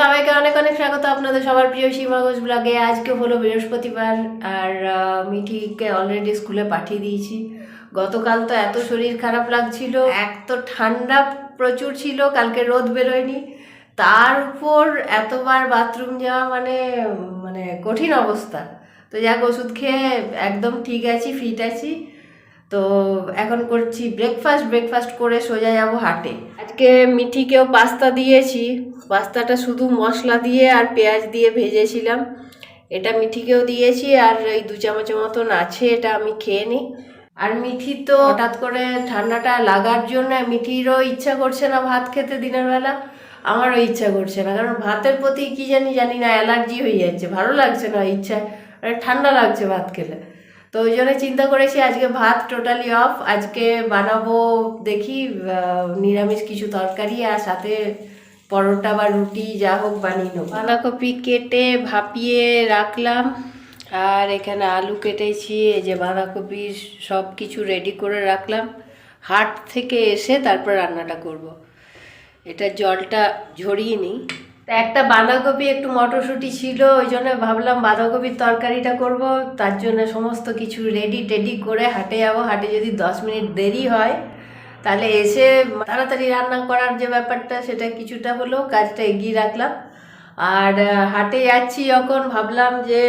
সবাইকে অনেক অনেক স্বাগত আপনাদের সবার প্রিয় সীমা ঘোষ ব্লগে আজকে হলো বৃহস্পতিবার আর মিঠিকে অলরেডি স্কুলে পাঠিয়ে দিয়েছি। গতকাল তো এত শরীর খারাপ লাগছিল। এক তো ঠান্ডা প্রচুর ছিল, কালকে রোদ বেরোয়নি। তার উপর এতবার বাথরুম যাওয়া মানে মানে কঠিন অবস্থা। তো যাক, ওষুধ খেয়ে একদম ঠিক আছি ফিট আছি। তো এখন করছি ব্রেকফাস্ট ব্রেকফাস্ট করে সোজা যাব হাটে। আজকে মিঠিকেও পাস্তা দিয়েছি। পাস্তাটা শুধু মশলা দিয়ে আর পেঁয়াজ দিয়ে ভেজেছিলাম। এটা মিঠিকেও দিয়েছি আর এই দু চামচের মতন আছে, এটা আমি খেয়ে নিই। আর মিঠি তো হঠাৎ করে ঠান্ডাটা লাগার জন্য মিঠিরও ইচ্ছা করছে না ভাত খেতে দিনের বেলা। আমারও ইচ্ছা করছে না, কারণ ভাতের প্রতি কি জানি জানি না অ্যালার্জি হয়ে যাচ্ছে, ভালো লাগছে না ইচ্ছা ঠান্ডা লাগছে ভাত খেলে। তো ওই জন্য চিন্তা করেছি আজকে ভাত টোটালি অফ আজকে বানাবো দেখি নিরামিষ কিছু তরকারি আর সাথে পরোটা বা রুটি যা হোক বানিয়ে নেব। বাঁধাকপি কেটে ভাপিয়ে রাখলাম। আর এখানে আলু কেটেছি, এই যে বাঁধাকপি সব কিছু রেডি করে রাখলাম। হাট থেকে এসে তারপর রান্নাটা করব। এটা জলটা ঝরিয়ে নিই। তা একটা বাঁধাকপি একটু মটরশুঁটি ছিল, ওই জন্য ভাবলাম বাঁধাকপির তরকারিটা করব। তার জন্য সমস্ত কিছু রেডি টেডি করে হাটে যাব। হাটে যদি দশ মিনিট দেরি হয়, তাহলে এসে তাড়াতাড়ি রান্না করার যে ব্যাপারটা, সেটা কিছুটা হলেও কাজটা এগিয়ে রাখলাম। আর হাটে যাচ্ছি যখন, ভাবলাম যে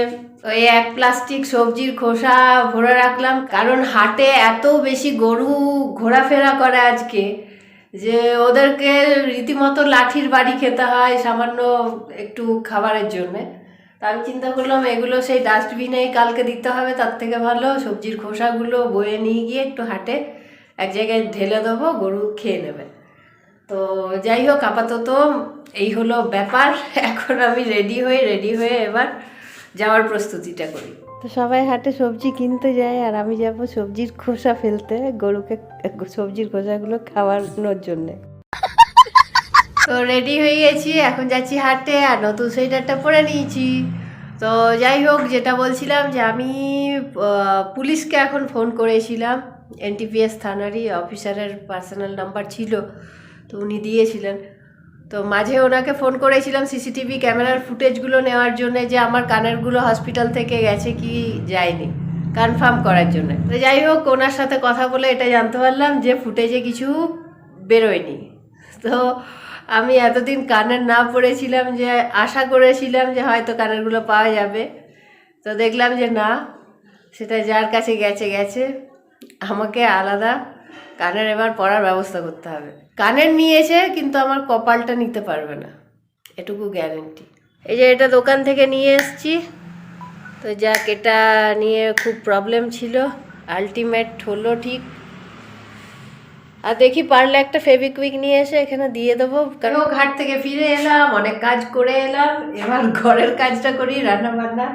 ওই এক প্লাস্টিক সবজির খোসা ভরে রাখলাম। কারণ হাটে এত বেশি গরু ঘোরাফেরা করে আজকে। যে ওদেরকে রীতিমতো লাঠির বাড়ি খেতে হয় সামান্য একটু খাবারের জন্যে। তা আমি চিন্তা করলাম, এগুলো সেই ডাস্টবিনেই কালকে দিতে হবে, তার থেকে ভালো সবজির খোসাগুলো বয়ে নিয়ে গিয়ে একটু হাটে এক জায়গায় ঢেলে দেবো, গরু খেয়ে নেবে। তো যাই হোক, আপাতত এই হলো ব্যাপার। এখন আমি রেডি হয়ে রেডি হয়ে এবার যাওয়ার প্রস্তুতিটা করি। তো সবাই হাটে সবজি কিনতে যায় আর আমি যাব সবজির খোসা ফেলতে, গরুকে, সবজির খোসাগুলো খাওয়ানোর জন্যে। তো রেডি হয়ে গেছি, এখন যাচ্ছি হাটে আর নতুন সোয়েটারটা পরে নিয়েছি। তো যাই হোক, যেটা বলছিলাম যে আমি পুলিশকে এখন ফোন করেছিলাম। এনটিপিএস থানারই অফিসারের পার্সোনাল নাম্বার ছিল, তো উনি দিয়েছিলেন। তো মাঝে ওনাকে ফোন করেছিলাম সিসিটিভি ক্যামেরার ফুটেজগুলো নেওয়ার জন্য যে আমার কানেরগুলো হসপিটাল থেকে গেছে কি যায়নি। কনফার্ম করার জন্য। তো যাই হোক, ওনার সাথে কথা বলে এটা জানতে পারলাম যে ফুটেজে কিছু বেরোয়নি। তো আমি এতদিন কানের না পড়েছিলাম যে আশা করেছিলাম যে হয়তো কানেরগুলো পাওয়া যাবে। তো দেখলাম যে না, সেটা যার কাছে গেছে গেছে। আমাকে আলাদা কানের এবার পড়ার ব্যবস্থা করতে হবে। কানের নিয়েছে কিন্তু আমার কপালটা নিতে পারবে না। এটুকু গ্যারেন্টি এই যে এটা দোকান থেকে নিয়ে এসেছি। তো যাক এটা নিয়ে খুব প্রবলেম ছিল। আলটিমেট হলো ঠিক। আর দেখি পারলে একটা ফেবিকুইক নিয়ে এসে এখানে দিয়ে দেবো। কারণ ঘাট থেকে ফিরে এলাম অনেক কাজ করে এলাম। এবার ঘরের কাজটা করি রান্না বান্না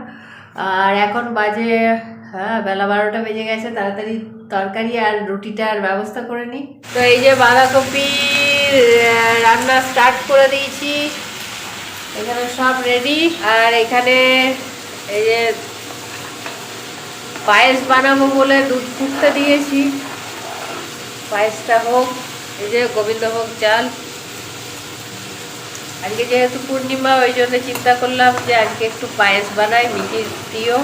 আর এখন বাজে হ্যাঁ বেলা বারোটা বেজে গেছে তাড়াতাড়ি তরকারি আর রুটিটার ব্যবস্থা করে নিই। তো এই যে বাঁধাকপি রান্না স্টার্ট করে দিয়েছি। এখানে সব রেডি আর এখানে এই যে পায়েস বানাবো বলে দুধ ফুটতে দিয়েছি। পায়েসটা হোক, এই যে গোবিন্দভোগ চাল। আজকে যেহেতু পূর্ণিমা, ওই জন্য চিন্তা করলাম যে আজকে একটু পায়েস বানাই মিঠির প্রিয়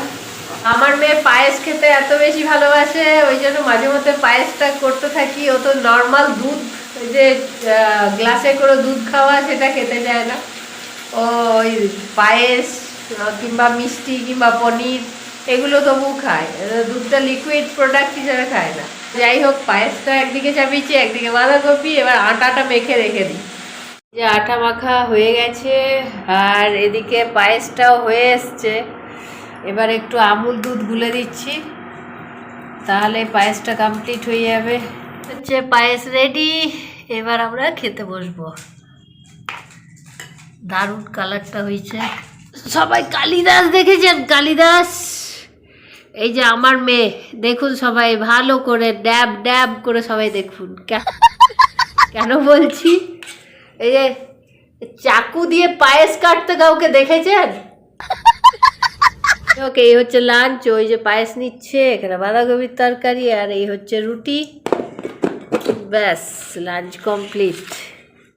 আমার মেয়ে পায়েস খেতে এত বেশি ভালোবাসে, ওই জন্য মাঝে মধ্যে পায়েসটা করতে থাকি। ও তো নর্মাল দুধ যে গ্লাসে করে দুধ খাওয়া, সেটা খেতে চায় না। ও ওই পায়েস কিংবা মিষ্টি, কিংবা পনির, এগুলো তবু খায়। দুধটা লিকুইড প্রোডাক্ট হিসাবে খায় না। যাই হোক, পায়েসটা একদিকে চাপিয়েছি, একদিকে বাঁধাকপি, এবার আটাটা মেখে রেখে দিই। যে আটা মাখা হয়ে গেছে, আর এদিকে পায়েসটাও হয়ে এসছে। এবার একটু আমুল দুধ গুলে দিচ্ছি, তাহলে পায়েসটা কমপ্লিট হয়ে যাবে। হচ্ছে পায়েস রেডি এবার আমরা খেতে বসবো। দারুণ কালারটা হয়েছে। সবাই কালিদাস দেখেছেন? কালিদাস? এই যে আমার মেয়ে, দেখুন সবাই, ভালো করে ড্যাব ড্যাব করে সবাই দেখুন। কেন বলছি? এই যে চাকু দিয়ে পায়েস কাটতে কাউকে দেখেছেন? ওকে, এই হচ্ছে লাঞ্চ, ওই যে পায়েস নিচ্ছে, এখানে বাঁধাকপির তরকারি, আর এই হচ্ছে রুটি। ব্যাস, লাঞ্চ কমপ্লিট।